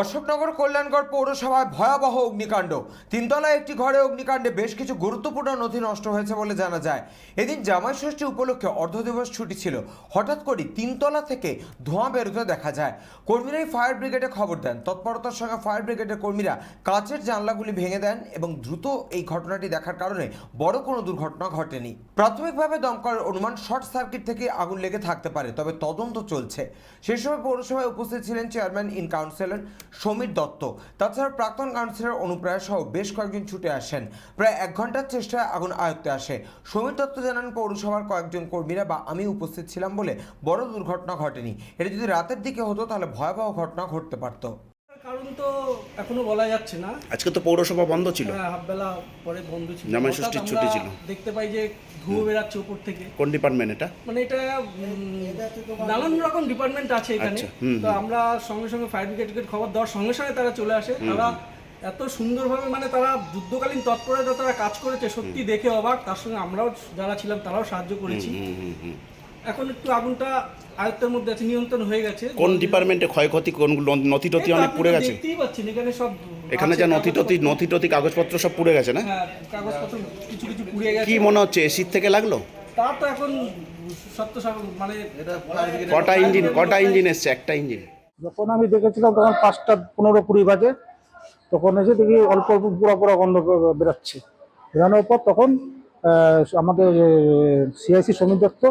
অশোকনগর কল্যাণগড় পৌরসভায় ভয়াবহ অগ্নিকাণ্ড। তিনতলায় একটি ঘরে অগ্নিকাণ্ডে বেশ কিছু গুরুত্বপূর্ণ নথি নষ্ট হয়েছে বলে জানা যায়। এদিন জামাই ষষ্ঠী উপলক্ষে অর্ধদিবস ছুটি ছিল। হঠাৎ করে তিনতলা থেকে ধোঁয়া বেরোতে দেখা যায়। কর্মীরাই ফায়ার ব্রিগেডে খবর দেন। তৎপরতার সঙ্গে ফায়ার ব্রিগেডের কর্মীরা কাঁচের জানলাগুলি ভেঙে দেন এবং দ্রুত এই ঘটনাটি দেখার কারণে বড় কোনো দুর্ঘটনা ঘটেনি। প্রাথমিকভাবে দমকলের অনুমান শর্ট সার্কিট থেকে আগুন লেগে থাকতে পারে, তবে তদন্ত চলছে। সেই সময় পৌরসভায় উপস্থিত ছিলেন chairman in councillor Samir Dutta. তাছাড়া প্রাক্তন কাউন্সিলর অনুপ্রায় সহ বেশ কয়েকজন ছুটে আসেন। প্রায় এক ঘণ্টার চেষ্টায় আগুন আয়ত্তে আসে। সমীর দত্ত জানান, পৌরসভার কয়েকজন কর্মীরা বা আমি উপস্থিত ছিলাম বলে বড় দুর্ঘটনা ঘটেনি। এটা যদি রাতের দিকে হতো, তাহলে ভয়াবহ ঘটনা ঘটতে পারতো। কারণ তো এখনও বলা যাচ্ছে না। আজকে তো পৌরসভা বন্ধ ছিল। হ্যাঁ, হাফ বেলা পরে বন্ধ ছিল। জামাই ষষ্ঠীর ছুটি ছিল। দেখতে পাই যে ধুয়ো বেরাচ্ছে উপর থেকে। কোন ডিপার্টমেন্ট এটা? মানে এটা নানান রকম ডিপার্টমেন্ট আছে এখানে। আচ্ছা, তো আমরা সঙ্গে সঙ্গে ফায়ার ব্রিগেডকে খবর দেওয়ার সঙ্গে সঙ্গে তারা চলে আসে। তারা এত সুন্দরভাবে মানে তারা যুদ্ধকালীন তৎপরতা তারা কাজ করেছে সত্যি দেখে অবাক। তার সঙ্গে আমরাও যারা ছিলাম তারাও সাহায্য করেছি। এখন একটু আগুনটা আয়ত্তের মধ্যে আছে নিয়ন্ত্রণ হয়ে গেছে। কোন ডিপার্টমেন্টে ক্ষয়ক্ষতি কোনগুলো নথি টথি অনেক পুড়ে গেছে? দেখতেই পাচ্ছেন এখানে সব এখানে যা নথি টথি নথি টথি কাগজপত্র সব পুড়ে গেছে না? হ্যাঁ কাগজপত্র কিছু কিছু পুড়ে গেছে। কি মনে হচ্ছে এসির থেকে লাগল? তা তো এখন সত্য সব মানে কটা ইঞ্জিন কটা ইঞ্জিন এসছে? একটা ইঞ্জিন। যখন আমি দেখেছিলাম তখন পাঁচটা পনেরো কুড়ি বাজে। তখন এসে দেখি অল্প অল্প পুরো পুরো গন্ধ বে- বেরোচ্ছে। বেরোনোর পর তখন আহ, আমাদের সিআইসি সমীর দত্ত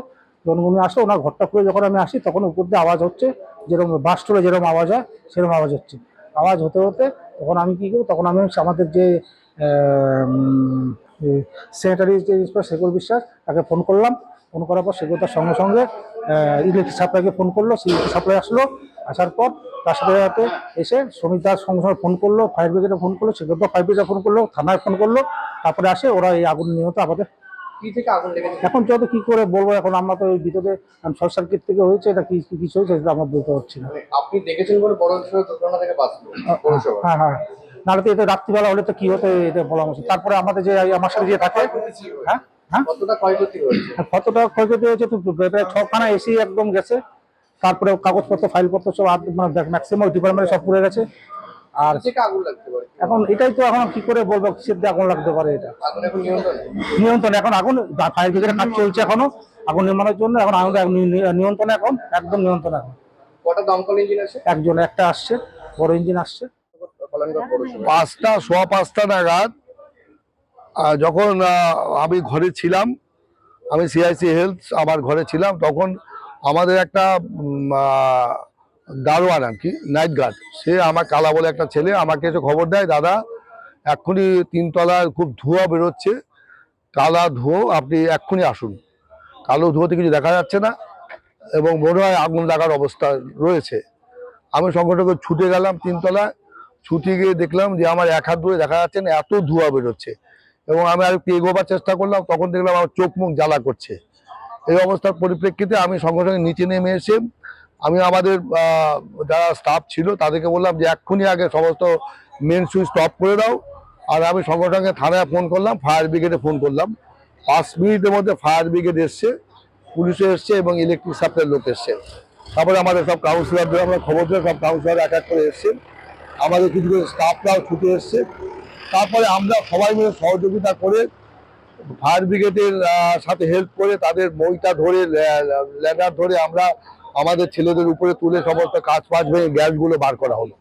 উনি আসে, ওনার ঘরটা খুলে যখন আমি আসি, তখন উপর দিয়ে আওয়াজ হচ্ছে যেরকম বাস টলে যেরকম আওয়াজ হয় সেরকম আওয়াজ হচ্ছে। আওয়াজ হতে হতে তখন আমি কী করি তখন আমি আমাদের যে সেক্রেটারি যে ইন্সপেক্টর শেখর বিশ্বাস, তাকে ফোন করলাম। ফোন করার পর শেখর তার সঙ্গে সঙ্গে ইলেকট্রিক সাপ্লাইকে ফোন করল সেই ইলেকট্রিক সাপ্লাই আসলো, আসার পর তার সাথে সাথে এসে শ্রমিক তার সঙ্গে সঙ্গে ফোন করল, ফায়ার ব্রিগেডে ফোন করল সেক্ষেত্রে ফায়ার ব্রিগেডে ফোন করল, থানায় ফোন করল, তারপরে আসে ওরা এই আগুন নিহত আমাদের কি থেকে আগুন লেগেছে? এখন যত কি করে বলব? এখন আমরা তো ওই ভিতরে শর্ট সার্কিট থেকে হয়েছে এটা কি কি কিছু হয়েছে সেটা আমরা বলতে পারছি না। মানে আপনি দেখেছেন বলে বড় দুর্ঘটনা থেকে বাঁচলো হ্যাঁ হ্যাঁ। নাহলে তো এটা রাত্রিবেলা হলে তো কি হতো এটা বলা মুশকিল তারপরে আমাদের যে আমার সাথে যে থাকে হ্যাঁ হ্যাঁ? কতটা ক্ষয়ক্ষতি হয়েছে? কতটা ক্ষয়ক্ষতি হয়েছে তো প্রায় ছখানা এসি একদম গেছে। তারপরে কাগজপত্র ফাইলপত্র সব মানে ম্যাক্সিমাম ডিপার্টমেন্টে সব পুড়ে গেছে। আর কি থেকে আগুন লাগতে পারে। এখন এটাই তো এখন কি করে বলব কিসের দিয়ে আগুন লাগতে পারে এটা। আগুন এখন নিয়ন্ত্রণে? নিয়ন্ত্রণ এখন আগুন ফায়ার ব্রিগেডের কাজ চলছে এখনও। আগুন নির্মাণের জন্য এখন আগুন নিয়ন্ত্রণ এখন একদম নিয়ন্ত্রণ এখন। কটা দমকল ইঞ্জিন আছে? একজন একটা আসছে বড় ইঞ্জিন আসছে। পাঁচটা সোয়া পাঁচটা নাগাদ যখন আমি ঘরে ছিলাম আমি সিআইসি হেলথ আমার ঘরে ছিলাম তখন আমাদের একটা আহ, দারোয়ান আর কি, নাইট গার্ড। সে আমার কালা বলে একটা ছেলে, আমাকে এসে খবর দেয়, দাদা, এক্ষুনি তিনতলায় খুব ধোঁয়া বেরোচ্ছে, কালা ধোঁয়া, আপনি এক্ষুনি আসুন। কালো ধোঁয়াতে কিছু দেখা যাচ্ছে না এবং মনে হয় আগুন লাগার অবস্থা রয়েছে। আমি সঙ্গে ছুটে গেলাম তিনতলায়, ছুটে গিয়ে দেখলাম যে আমার এক হাত ধরে দেখা যাচ্ছে না, এত ধোঁয়া বেরোচ্ছে। এবং আমি আর একটু এগোবার চেষ্টা করলাম, তখন দেখলাম আমার চোখ মুখ জ্বালা করছে। এই অবস্থার পরিপ্রেক্ষিতে আমি সঙ্গে নিচে নেমে এসে আমি আমাদের যারা স্টাফ ছিল তাদেরকে বললাম যে এক্ষুনি আগে সমস্ত মেন সুইচ স্টপ করে দাও। আর আমি সঙ্গে সঙ্গে থানায় ফোন করলাম ফায়ার ব্রিগেডে ফোন করলাম। পাঁচ মিনিটের মধ্যে ফায়ার ব্রিগেড এসছে পুলিশে এসছে এবং ইলেকট্রিক সাপ্লাই লোক এসছে। তারপরে আমাদের সব কাউন্সিলরদের আমরা খবর দিয়ে সব কাউন্সিলর এক এক করে এসছে। আমাদের কিছু কিছু স্টাফরাও ছুটে এসছে। তারপরে আমরা সবাই মিলে সহযোগিতা করে ফায়ার ব্রিগেডের সাথে হেল্প করে তাদের মইটা ধরে ল্যাডার ধরে আমরা আমাদের ছেলেদের উপরে তুলে সমস্ত কাজ ফাজ ভেঙে গ্যাসগুলো বার করা হলো।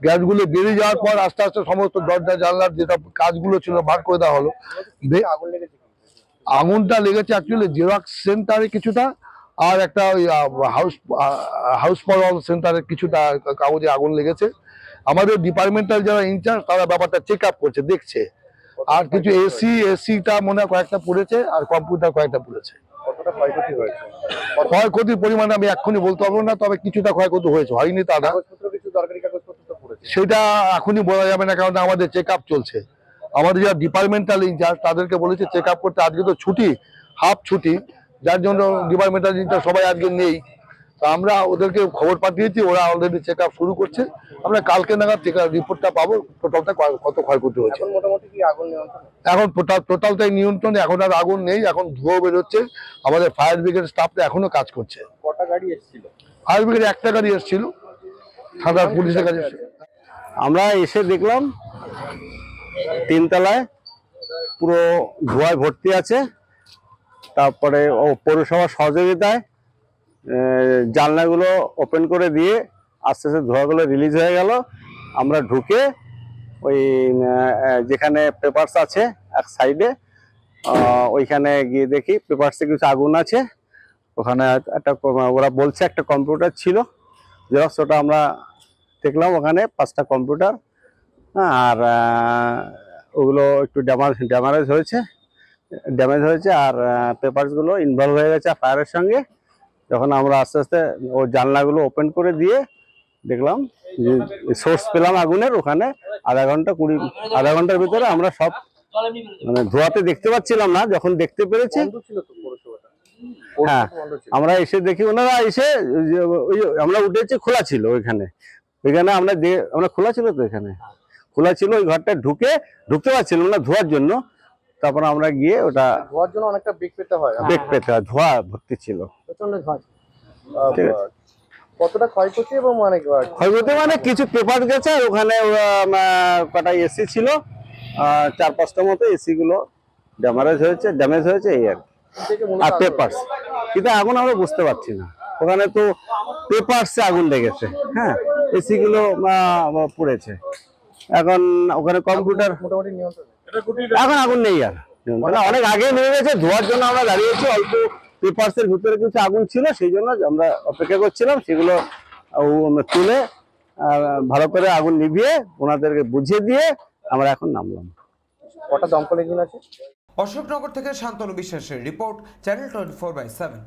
গ্যাসগুলো বেরিয়ে যাওয়ার পর আস্তে আস্তে সমস্ত দরজা, জানলার যেটা কাজগুলো ছিল বার করে দেওয়া হলো। আগুনটা লেগেছে অ্যাকচুয়ালি জেরক্স সেন্টারে কিছুটা আর একটা ওই হাউস হাউস সেন্টারে কিছুটা কাগজে আগুন লেগেছে। আমাদের ডিপার্টমেন্টাল যারা ইনচার্জ তারা ব্যাপারটা চেক আপ করছে, দেখছে। আর কিছু এসি এসিটা মনে হয় কয়েকটা পড়েছে আর কম্পিউটার কয়েকটা পড়েছে। ক্ষয়ক্ষতির পরিমাণ আমি এক্ষুনি বলতে পারব না তবে কিছুটা ক্ষয়ক্ষতি হয়েছে হয়নি তা না। সেটা এখনই বলা যাবে না কারণ আমাদের চেক চলছে। আমাদের যারা ডিপার্টমেন্টাল ইনচার্জ তাদেরকে বলেছে চেক করতে আজকে তো ছুটি হাফ ছুটি যার জন্য ডিপার্টমেন্টাল ইনচার্জ সবাই আজকে নেই। তো আমরা ওদেরকে খবর পাঠিয়েছি ওরা অলরেডি চেক আপ শুরু করছে। আমরা কালকে নাগাদ চেক রিপোর্টটা পাবো টোটালটা কত ক্ষয়ক্ষতি হয়েছে। এখন মোটামুটি কি আগুন নিয়ন্ত্রণে? এখন টোটাল টোটালটাই নিয়ন্ত্রণে এখন আর আগুন নেই এখন ধোঁয়া বেরোচ্ছে। আমাদের ফায়ার ব্রিগেড স্টাফটা এখনও কাজ করছে। কটা গাড়ি এসেছিল? ফায়ার ব্রিগেড একটা গাড়ি এসেছিল। থানার পুলিশের এসেছিল। আমরা এসে দেখলাম তিনতলায় পুরো ধোঁয়ায় ভর্তি আছে। তারপরে ও পৌরসভার সহযোগিতায় জানলাগুলো ওপেন করে দিয়ে আস্তে আস্তে ধোয়াগুলো রিলিজ হয়ে গেল। আমরা ঢুকে ওই যেখানে পেপারস আছে এক সাইডে ওইখানে গিয়ে দেখি পেপারসে কিছু আগুন আছে। ওখানে একটা ওরা বলছে একটা কম্পিউটার ছিল। জেরক্স ওটা আমরা দেখলাম ওখানে পাঁচটা কম্পিউটার আর ওগুলো একটু ড্যামাজ ড্যামারেজ হয়েছে। ড্যামেজ হয়েছে আর পেপারসগুলো ইনভলভ হয়ে গেছে ফায়ারের সঙ্গে। যখন আমরা আস্তে আস্তে ও জানলাগুলো ওপেন করে দিয়ে দেখলাম যে সোর্স পেলাম আগুনের ওখানে আধা ঘণ্টা কুড়ি আধা ঘণ্টার ভিতরে আমরা সব মানে ধোয়াতে দেখতে পাচ্ছিলাম না যখন দেখতে পেরেছি। হ্যাঁ আমরা এসে দেখি ওনারা এসে ওই আমরা উঠেছি খোলা ছিল ওইখানে। ওইখানে আমরা দে- আমরা খোলা ছিল তো এখানে। খোলা ছিল ওই ঘরটা ঢুকে ঢুকতে পারছিলাম না ধোয়ার জন্য। তারপর আমরা গিয়ে ওটা ধোয়ার জন্য অনেকটা বেগ পেতে হয়। বেগ পেতে হয়, ধোয়া ভর্তি ছিল। প্রচণ্ড ঝাঁজ ঠিক আছে। কতটা ক্ষয়ক্ষতি এবং মানে ক্ষয়ক্ষতি মানে কিছু পেপার গেছে আর ওখানে কটা এসি ছিল। চার পাঁচটা মতো এসি গুলো ড্যামারেজ হয়েছে ড্যামেজ হয়েছে এই আর? পেপারস কিন্তু আগুন আমরা বুঝতে পারছি না। ওখানে তো পেপারসে আগুন লেগেছে হ্যাঁ? এসি গুলো পড়েছে। এখন ওখানে কম্পিউটার মোটামুটি নিয়ন্ত্রণ। এখন আগুন নেই আর। মানে অনেক আগে নেমে গেছে ধোয়ার জন্য আমরা দাঁড়িয়েছি অল্প পেপারসের ভিতরে কিছু আগুন ছিল সেই জন্য আমরা অপেক্ষা করছিলাম সেগুলো তুলে ভালো করে আগুন নিভিয়ে ওনাদেরকে বুঝিয়ে দিয়ে আমরা এখন নামলাম। কটা দমকল ইঞ্জিন আছে? অশোকনগর থেকে শান্তনু বিশ্বাসের report channel twenty four by seven.